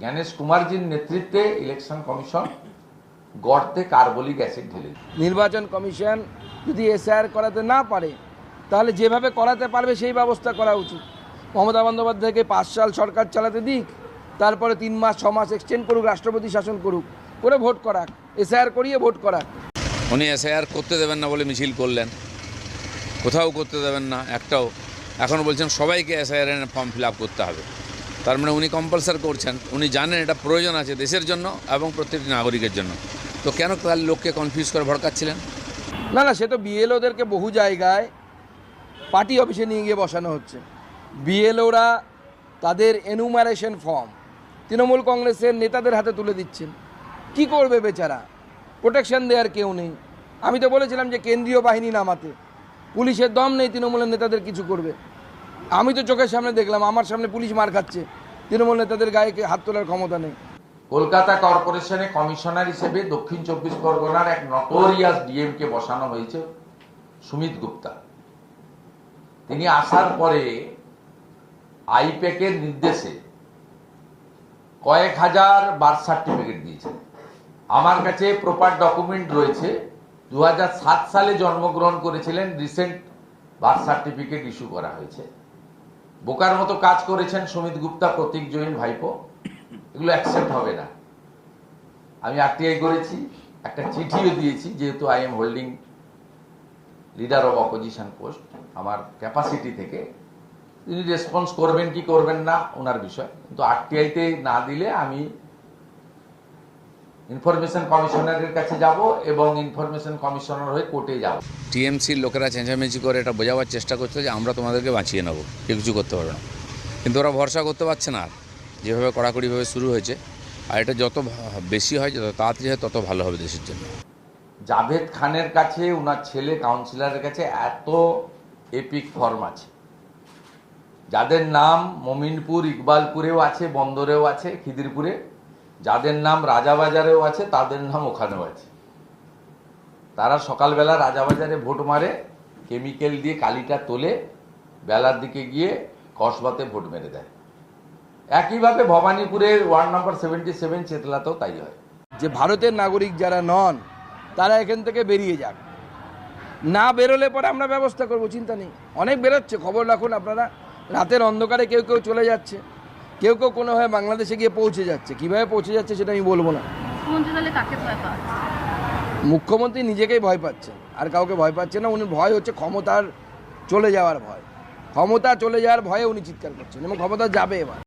জ্ঞানেশ কুমারজির নেতৃত্বে election commission গর্তে কার্বলিক অ্যাসিড ঢেলে নির্বাচন কমিশন যদি এসআইআর করাতে না পারে তাহলে যেভাবে করাতে পারবে সেই ব্যবস্থা করা উচিত। মমতা বন্দ্যোপাধ্যায়কে পাঁচ সাল সরকার চালাতে দিক তারপরে তিন মাস ছ মাস এক্সটেন্ড করুক রাষ্ট্রপতি শাসন করুক করে ভোট করাক এসআইআর করিয়ে ভোট করাক। উনি এসআইআর করতে দেবেন না বলে মিছিল করলেন। কোথাও করতে দেবেন না একটাও। এখন বলছেন সবাইকে এসআইআর ফর্ম ফিল আপ করতে হবে। তার মানে উনি কম্পালসার করছেন। উনি জানেন এটা প্রয়োজন আছে দেশের জন্য এবং প্রত্যেকটি নাগরিকের জন্য। তো কেন তার লোককে কনফিউজ করে ভড়কাচ্ছিলেন? না না, সে তো বিএলওদেরকে বহু জায়গায় পার্টি অফিসে নিয়ে গিয়ে বসানো হচ্ছে। বিএলওরা তাদের এনুমারেশন ফর্ম তৃণমূল কংগ্রেসের নেতাদের হাতে তুলে দিচ্ছেন। কি করবে বেচারা? প্রোটেকশন দেওয়ার কেউ নেই। আমি তো বলেছিলাম যে কেন্দ্রীয় বাহিনী নামাতে। পুলিশের দম নেই তৃণমূলের নেতাদের কিছু করবে। আমি তো চোখের সামনে দেখলাম, আমার সামনে পুলিশ মার খাচ্ছে। তৃণমূল নেতাদের গায়ে হাত তোলার ক্ষমতা নেই। কলকাতা কর্পোরেশনে কমিশনার হিসেবে দক্ষিণ চব্বিশ পরগনার এক নটোরিয়াস ডিএম কে বসানো হয়েছে, সুমিত গুপ্তা। তিনি আসার পরে আইপ্যাকের নির্দেশে কয়েক হাজার বার্থ সার্টিফিকেট দিয়েছেন। আমার কাছে প্রপার ডকুমেন্ট রয়েছে। দু হাজার সাত সালে জন্মগ্রহণ করেছিলেন, রিসেন্ট বার্থ সার্টিফিকেট ইস্যু করা হয়েছে। বোকার মতো কাজ করেছেন সুমিত গুপ্তা, প্রতীক জৈন, ভাইপো। এগুলো অ্যাকসেপ্ট হবে না। আমি আরটিআই করেছি, একটা চিঠিও দিয়েছি, যেহেতু I am holding leader of opposition post আমার ক্যাপাসিটি থেকে। তিনি রেসপন্স করবেন কি করবেন না, ওনার বিষয়। কিন্তু আরটিআইতে না দিলে আমি ইনফরমেশন কমিশনারের কাছে যাব এবং ইনফরমেশন কমিশনার হয়ে কোর্টে যাব। টিএমসির লোকেরা চেঁচামেচি করে এটা বোঝাবার চেষ্টা করছে যে আমরা তোমাদেরকে বাঁচিয়ে নেব কেউ কিছু করতে পারবে না। কিন্তু ওরা ভরসা করতে পারছে না আর যেভাবে কড়াকড়িভাবে শুরু হয়েছে। আর এটা যত বেশি হয় যত তাড়াতাড়ি হয় তত ভালো হবে দেশের জন্য। জাভেদ খানের কাছে ওনার ছেলে কাউন্সিলরের কাছে এত এপিক ফর্ম আছে। যাদের নাম মমিনপুর ইকবালপুরেও আছে বন্দরেও আছে খিদিরপুরে। যাদের নাম রাজাবাজারেও আছে, তাদের নাম ওখানেও আছে। তারা সকালবেলা রাজাবাজারে ভোট মারে, কেমিক্যাল দিয়ে কালিটা তোলে, বেলার দিকে গিয়ে কসবাতে ভোট মেরে দেয়। একইভাবে ভবানীপুরের ওয়ার্ড নাম্বার সেভেন্টি সেভেন চেতলাতেও তাই হয়। যে ভারতের নাগরিক যারা নন, তারা এখান থেকে বেরিয়ে যাক। না বেরোলে পরে আমরা ব্যবস্থা করব, চিন্তা নেই। অনেক বেরোচ্ছে, খবর রাখুন আপনারা। রাতের অন্ধকারে কেউ কেউ চলে যাচ্ছে। কেউ কেউ কোনোভাবে বাংলাদেশে গিয়ে পৌঁছে যাচ্ছে। কীভাবে পৌঁছে যাচ্ছে সেটা আমি বলব না। মুখ্যমন্ত্রী নিজেকেই ভয় পাচ্ছেন আর কাউকে ভয় পাচ্ছে না উনি ভয় হচ্ছে ক্ষমতার চলে যাওয়ার ভয়। ক্ষমতা চলে যাওয়ার ভয়ে উনি চিৎকার করছেন এবং ক্ষমতা যাবে এবার।